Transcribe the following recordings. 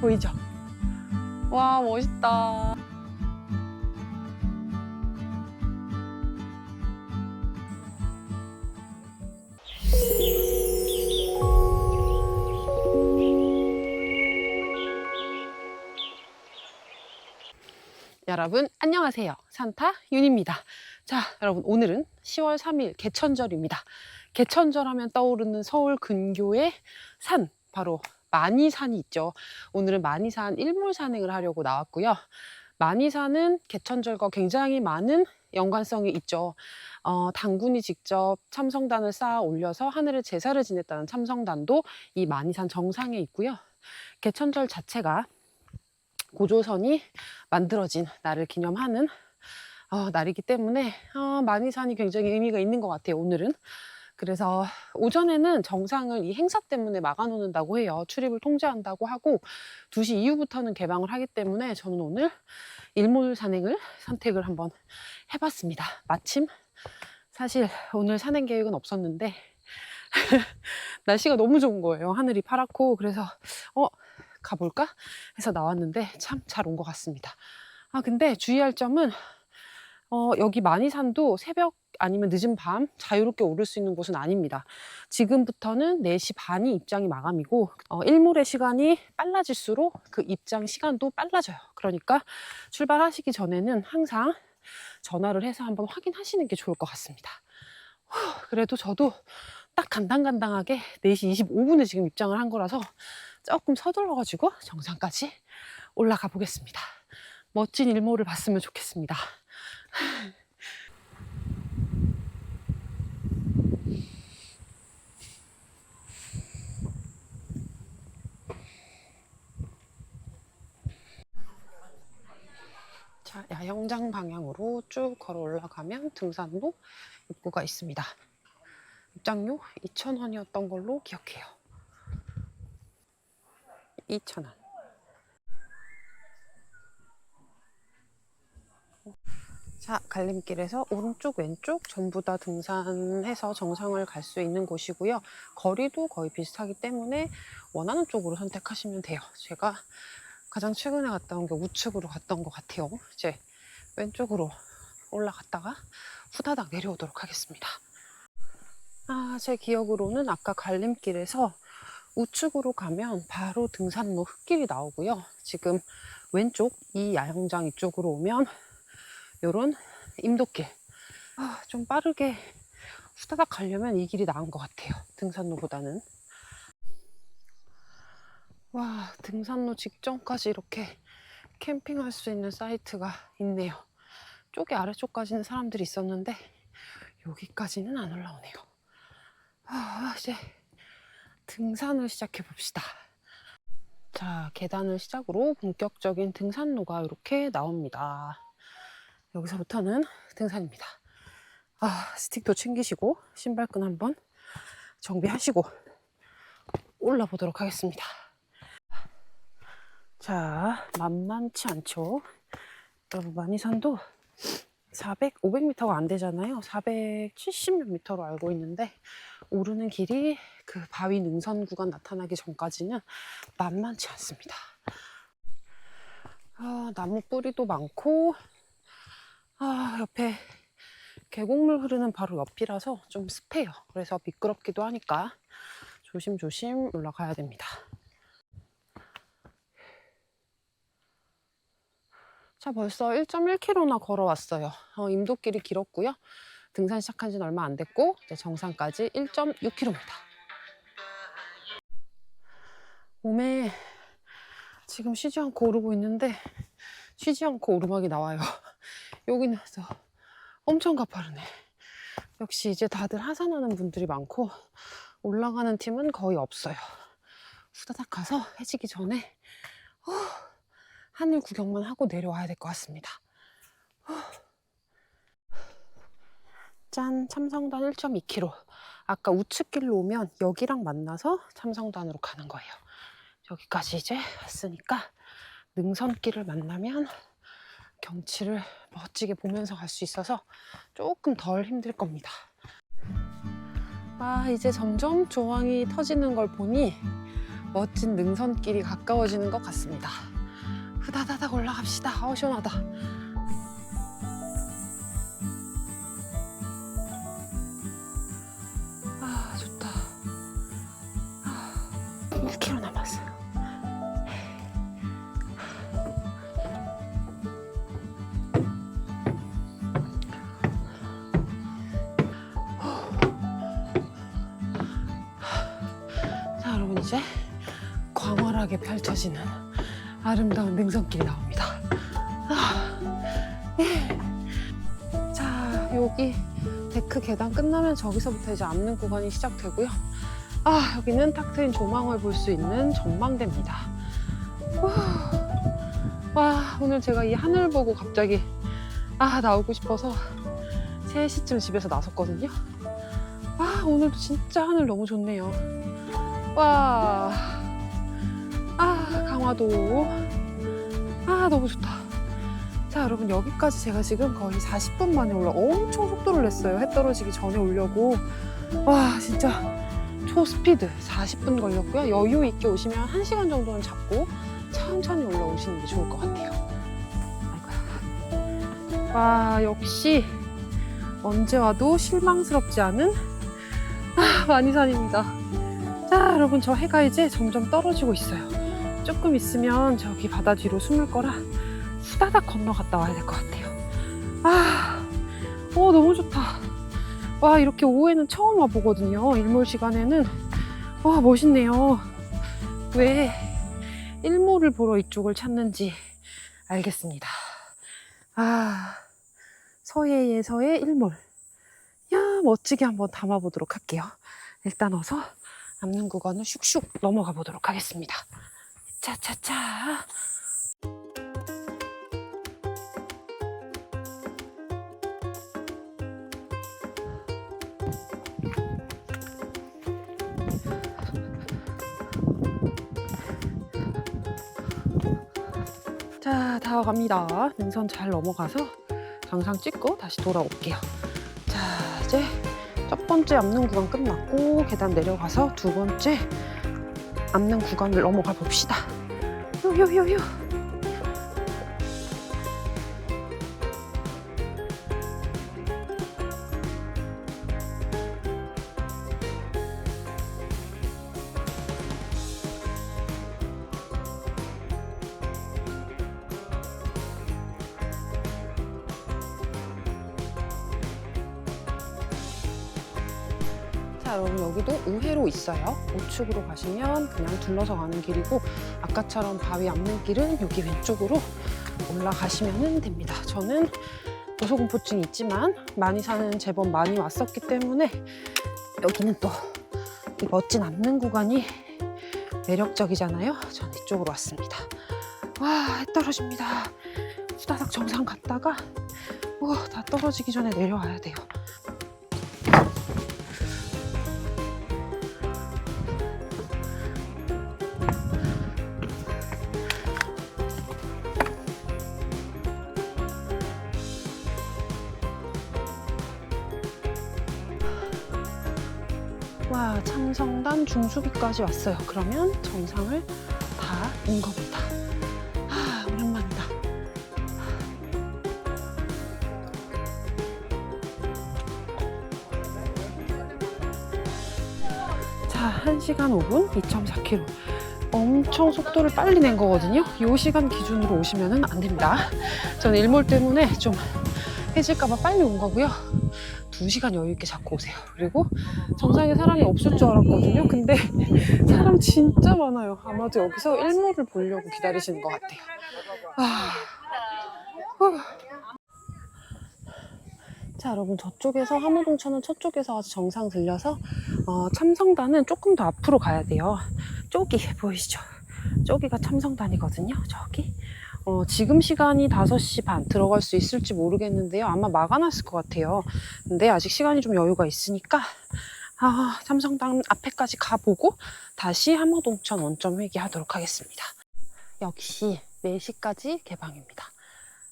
보이죠? 와 멋있다. 여러분 안녕하세요. 산타 윤입니다. 자, 여러분 오늘은 10월 3일 개천절입니다. 개천절 하면 떠오르는 서울 근교의 산 바로 만이산이 있죠. 오늘은 만이산 일몰 산행을 하려고 나왔고요. 만이산은 개천절과 굉장히 많은 연관성이 있죠. 어, 당군이 직접 참성단을 쌓아 올려서 하늘에 제사를 지냈다는 참성단도 이 만이산 정상에 있고요. 개천절 자체가 고조선이 만들어진 날을 기념하는 어, 날이기 때문에 어, 만이산이 굉장히 의미가 있는 것 같아요. 오늘은. 그래서 오전에는 정상을 이 행사 때문에 막아놓는다고 해요. 출입을 통제한다고 하고 2시 이후부터는 개방을 하기 때문에 저는 오늘 일몰 산행을 선택을 한번 해봤습니다. 마침 사실 오늘 산행 계획은 없었는데 날씨가 너무 좋은 거예요. 하늘이 파랗고 그래서 어 가볼까 해서 나왔는데 참 잘 온 것 같습니다. 아 근데 주의할 점은 어, 여기 만이산도 새벽 아니면 늦은 밤 자유롭게 오를 수 있는 곳은 아닙니다. 지금부터는 4시 반이 입장이 마감이고 어, 일몰의 시간이 빨라질수록 그 입장 시간도 빨라져요. 그러니까 출발하시기 전에는 항상 전화를 해서 한번 확인하시는 게 좋을 것 같습니다. 후, 그래도 저도 딱 간당간당하게 4시 25분에 지금 입장을 한 거라서 조금 서둘러가지고 정상까지 올라가 보겠습니다. 멋진 일몰을 봤으면 좋겠습니다. 자, 야영장 방향으로 쭉 걸어 올라가면 등산로 입구가 있습니다. 입장료 2,000원이었던 걸로 기억해요. 2,000원. 자, 갈림길에서 오른쪽, 왼쪽 전부 다 등산해서 정상을 갈 수 있는 곳이고요. 거리도 거의 비슷하기 때문에 원하는 쪽으로 선택하시면 돼요. 제가 가장 최근에 갔다 온 게 우측으로 갔던 것 같아요. 이제 왼쪽으로 올라갔다가 후다닥 내려오도록 하겠습니다. 아, 제 기억으로는 아까 갈림길에서 우측으로 가면 바로 등산로 흙길이 나오고요. 지금 왼쪽 이 야영장 이쪽으로 오면 요런 임도길. 아, 좀 빠르게 후다닥 가려면 이 길이 나은 것 같아요. 등산로보다는. 와, 등산로 직전까지 이렇게 캠핑할 수 있는 사이트가 있네요. 쪽에 아래쪽까지는 사람들이 있었는데 여기까지는 안 올라오네요. 아, 이제 등산을 시작해 봅시다. 자, 계단을 시작으로 본격적인 등산로가 이렇게 나옵니다. 여기서부터는 등산입니다. 아, 스틱도 챙기시고 신발끈 한번 정비하시고 올라보도록 하겠습니다. 자, 만만치 않죠? 여러분, 만이산도 400, 500m가 안 되잖아요. 470몇 미터로 알고 있는데, 오르는 길이 그 바위 능선 구간 나타나기 전까지는 만만치 않습니다. 아, 나무 뿌리도 많고, 아, 옆에 계곡물 흐르는 바로 옆이라서 좀 습해요. 그래서 미끄럽기도 하니까 조심조심 올라가야 됩니다. 자, 벌써 1.1km나 걸어왔어요. 어, 임도길이 길었고요. 등산 시작한 지는 얼마 안 됐고, 이제 정상까지 1.6km입니다. 몸에 지금 쉬지 않고 오르고 있는데, 쉬지 않고 오르막이 나와요. 여기는 저 엄청 가파르네. 역시 이제 다들 하산하는 분들이 많고, 올라가는 팀은 거의 없어요. 후다닥 가서 해지기 전에, 어, 하늘 구경만 하고 내려와야 될 것 같습니다. 짠, 참성단 1.2km. 아까 우측길로 오면 여기랑 만나서 참성단으로 가는 거예요. 여기까지 이제 왔으니까 능선길을 만나면 경치를 멋지게 보면서 갈 수 있어서 조금 덜 힘들 겁니다. 아, 이제 점점 조항이 터지는 걸 보니 멋진 능선길이 가까워지는 것 같습니다. 후다다닥 올라갑시다. 아우 시원하다. 아 좋다. 아, 1km 남았어요. 자 여러분 이제 광활하게 펼쳐지는 아름다운 능선길이 나옵니다. 아, 예. 자 여기 데크 계단 끝나면 저기서부터 이제 앞는 구간이 시작되고요. 아 여기는 탁 트인 조망을 볼 수 있는 전망대입니다. 후. 와 오늘 제가 이 하늘 보고 갑자기 아 나오고 싶어서 3시쯤 집에서 나섰거든요. 아 오늘도 진짜 하늘 너무 좋네요. 와, 아 강화도, 아 너무 좋다. 자 여러분 여기까지 제가 지금 거의 40분 만에 올라 엄청 속도를 냈어요. 해 떨어지기 전에 오려고. 와 진짜 초스피드 40분 걸렸고요. 여유 있게 오시면 1시간 정도는 잡고 천천히 올라오시는 게 좋을 것 같아요. 아이고야. 와 역시 언제 와도 실망스럽지 않은 아, 만이산입니다. 자, 여러분, 저 해가 이제 점점 떨어지고 있어요. 조금 있으면 저기 바다 뒤로 숨을 거라 후다닥 건너갔다 와야 될 것 같아요. 아, 오, 너무 좋다. 와, 이렇게 오후에는 처음 와보거든요. 일몰 시간에는. 와, 멋있네요. 왜 일몰을 보러 이쪽을 찾는지 알겠습니다. 아, 서해에서의 일몰. 야, 멋지게 한번 담아보도록 할게요. 일단 어서 남는 구간을 슉슉 넘어가 보도록 하겠습니다. 차차차. 자, 다 갑니다. 능선 잘 넘어가서 정상 찍고 다시 돌아올게요. 자, 이제 첫 번째 앞는 구간 끝났고 계단 내려가서 두 번째 앞는 구간을 넘어가 봅시다. 요요요요. 자, 여러분 여기도 우회로 있어요. 우측으로 가시면 그냥 둘러서 가는 길이고 아까처럼 바위 앞는 길은 여기 왼쪽으로 올라가시면 됩니다. 저는 고소공포증이 있지만 많이 사는 제법 많이 왔었기 때문에 여기는 또 이 멋진 앞는 구간이 매력적이잖아요. 저는 이쪽으로 왔습니다. 와, 해 떨어집니다. 후다닥 정상 갔다가 오, 다 떨어지기 전에 내려와야 돼요. 중수비까지 왔어요. 그러면 정상을 다 온 겁니다. 아, 오랜만이다. 자, 1시간 5분 2.4km. 엄청 속도를 빨리 낸 거거든요. 이 시간 기준으로 오시면 안 됩니다. 저는 일몰 때문에 좀 해질까봐 빨리 온 거고요. 2시간 여유 있게 잡고 오세요. 그리고 정상에 사람이 없을 줄 알았거든요. 근데 사람 진짜 많아요. 아마도 여기서 일몰을 보려고 기다리시는 것 같아요. 아, 후. 자, 여러분 저쪽에서 하모동천은 저쪽에서 아주 정상 들려서 어, 참성단은 조금 더 앞으로 가야 돼요. 저기 보이시죠? 저기가 참성단이거든요. 저기. 어, 지금 시간이 5시 반 들어갈 수 있을지 모르겠는데요. 아마 막아놨을 것 같아요. 근데 아직 시간이 좀 여유가 있으니까 아, 삼성당 앞에까지 가보고 다시 함어동천 원점 회귀하도록 하겠습니다. 역시 4시까지 개방입니다.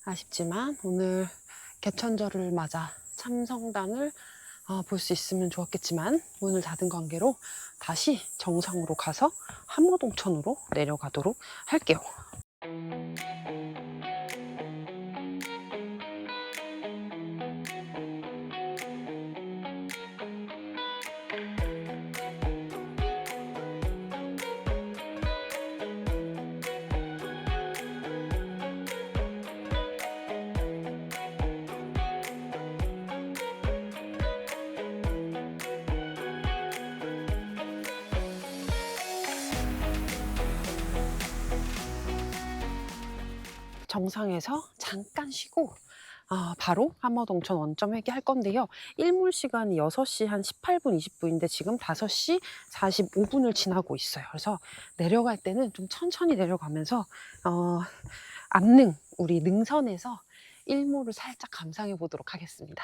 아쉽지만 오늘 개천절을 맞아 참성단을 아, 볼 수 있으면 좋았겠지만 문을 닫은 관계로 다시 정상으로 가서 한모동천으로 내려가도록 할게요. Música 정상에서 잠깐 쉬고 아, 바로 한마동천 원점 회귀할 건데요. 일몰 시간이 6시 한 18분, 20분인데 지금 5시 45분을 지나고 있어요. 그래서 내려갈 때는 좀 천천히 내려가면서 어, 안능, 우리 능선에서 일몰을 살짝 감상해 보도록 하겠습니다.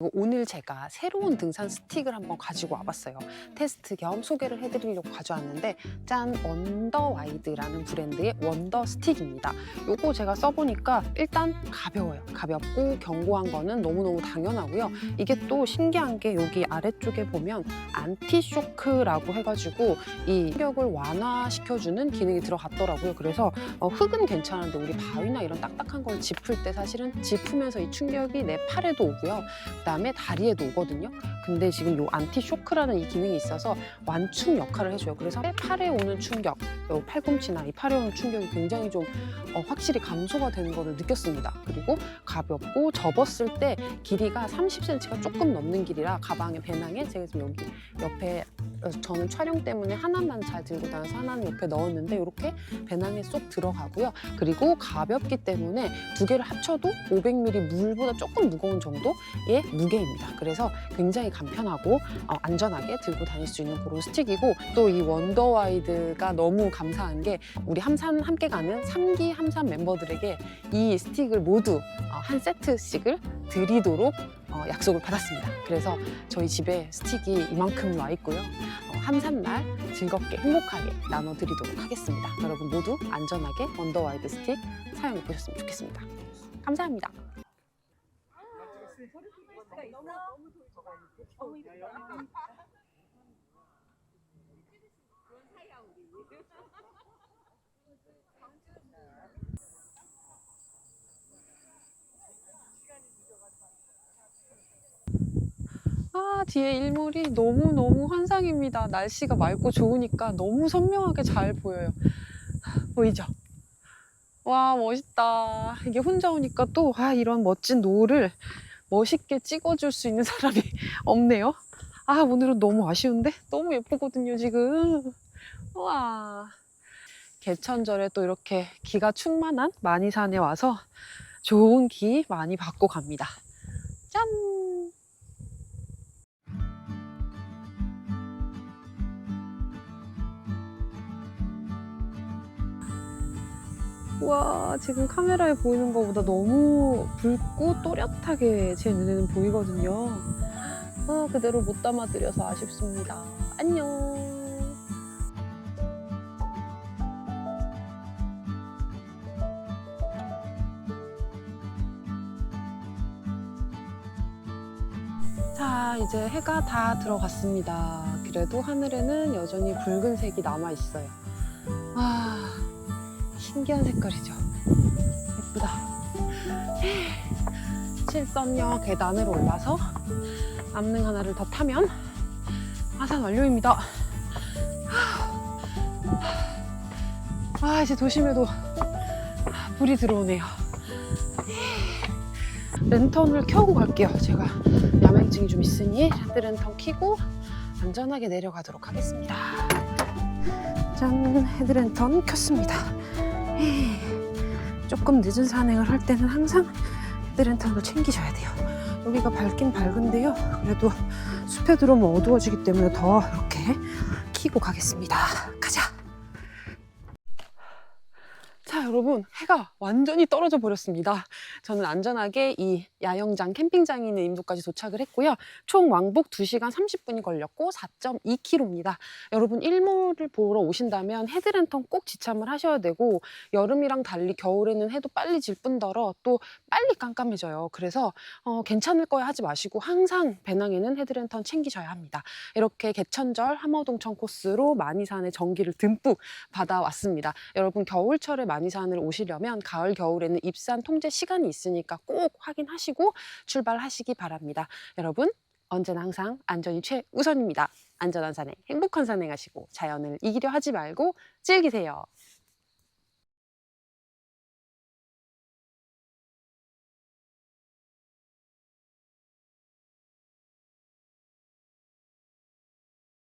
오늘 제가 새로운 등산 스틱을 한번 가지고 와봤어요. 테스트 겸 소개를 해드리려고 가져왔는데 짠 원더와이드라는 브랜드의 원더 스틱입니다. 요거 제가 써보니까 일단 가벼워요. 가볍고 견고한 거는 너무너무 당연하고요. 이게 또 신기한 게 여기 아래쪽에 보면 안티쇼크라고 해가지고 이 충격을 완화시켜주는 기능이 들어갔더라고요. 그래서 어, 흙은 괜찮은데 우리 바위나 이런 딱딱한 걸 짚을 때 사실은 짚으면서 이 충격이 내 팔에도 오고요. 그다음 에 다리에도 오거든요. 근데 지금 요 안티 쇼크라는 이 기능이 있어서 완충 역할을 해줘요. 그래서 팔에 오는 충격, 요 팔꿈치나 이 팔에 오는 충격이 굉장히 좀 어, 확실히 감소가 되는 거를 느꼈습니다. 그리고 가볍고 접었을 때 길이가 30cm가 조금 넘는 길이라 가방에 배낭에 제가 지금 여기 옆에 어, 저는 촬영 때문에 하나만 잘 들고 다녀서 하나는 옆에 넣었는데 이렇게 배낭에 쏙 들어가고요. 그리고 가볍기 때문에 두 개를 합쳐도 500ml 물보다 조금 무거운 정도의 무게입니다. 그래서 굉장히 간편하고 어, 안전하게 들고 다닐 수 있는 그런 스틱이고 또 이 원더와이드가 너무 감사한 게 우리 함산 함께 가는 3기 함산 멤버들에게 이 스틱을 모두 어, 한 세트씩을 드리도록 어, 약속을 받았습니다. 그래서 저희 집에 스틱이 이만큼 와 있고요. 어, 함산날 즐겁게 행복하게 나눠드리도록 하겠습니다. 여러분 모두 안전하게 원더와이드 스틱 사용해 보셨으면 좋겠습니다. 감사합니다. 아, 뒤에 일몰이 너무너무 환상입니다. 날씨가 맑고 좋으니까 너무 선명하게 잘 보여요. 보이죠? 와, 멋있다. 이게 혼자 오니까 또, 아, 이런 멋진 노을을 멋있게 찍어줄 수 있는 사람이 없네요. 아, 오늘은 너무 아쉬운데? 너무 예쁘거든요, 지금. 와. 개천절에 또 이렇게 기가 충만한 만이산에 와서 좋은 기 많이 받고 갑니다. 짠! 와 지금 카메라에 보이는 것보다 너무 붉고 또렷하게 제 눈에는 보이거든요. 아 그대로 못 담아드려서 아쉽습니다. 안녕. 자 이제 해가 다 들어갔습니다. 그래도 하늘에는 여전히 붉은색이 남아 있어요. 아 신기한 색깔이죠. 예쁘다. 칠선역 계단으로 올라서 암릉 하나를 더 타면 하산 완료입니다. 아, 이제 도심에도 불이 들어오네요. 랜턴을 켜고 갈게요. 제가 야맹증이 좀 있으니 샤드 랜턴 켜고 안전하게 내려가도록 하겠습니다. 짠, 헤드랜턴 켰습니다. 조금 늦은 산행을 할 때는 항상 헤드랜턴을 챙기셔야 돼요. 여기가 밝긴 밝은데요. 그래도 숲에 들어오면 어두워지기 때문에 더 이렇게 켜고 가겠습니다. 자. 여러분, 해가 완전히 떨어져 버렸습니다. 저는 안전하게 이 야영장, 캠핑장이 있는 인도까지 도착을 했고요. 총 왕복 2시간 30분이 걸렸고 4.2km입니다. 여러분, 일몰을 보러 오신다면 헤드랜턴 꼭 지참을 하셔야 되고 여름이랑 달리 겨울에는 해도 빨리 질 뿐더러 또 빨리 깜깜해져요. 그래서 어, 괜찮을 거야 하지 마시고 항상 배낭에는 헤드랜턴 챙기셔야 합니다. 이렇게 개천절 함어동천 코스로 마니산의 전기를 듬뿍 받아왔습니다. 여러분 겨울철에 마니산을 오시려면 가을 겨울에는 입산 통제 시간이 있으니까 꼭 확인하시고 출발하시기 바랍니다. 여러분 언제나 항상 안전이 최우선입니다. 안전한 산행, 행복한 산행하시고 자연을 이기려 하지 말고 즐기세요.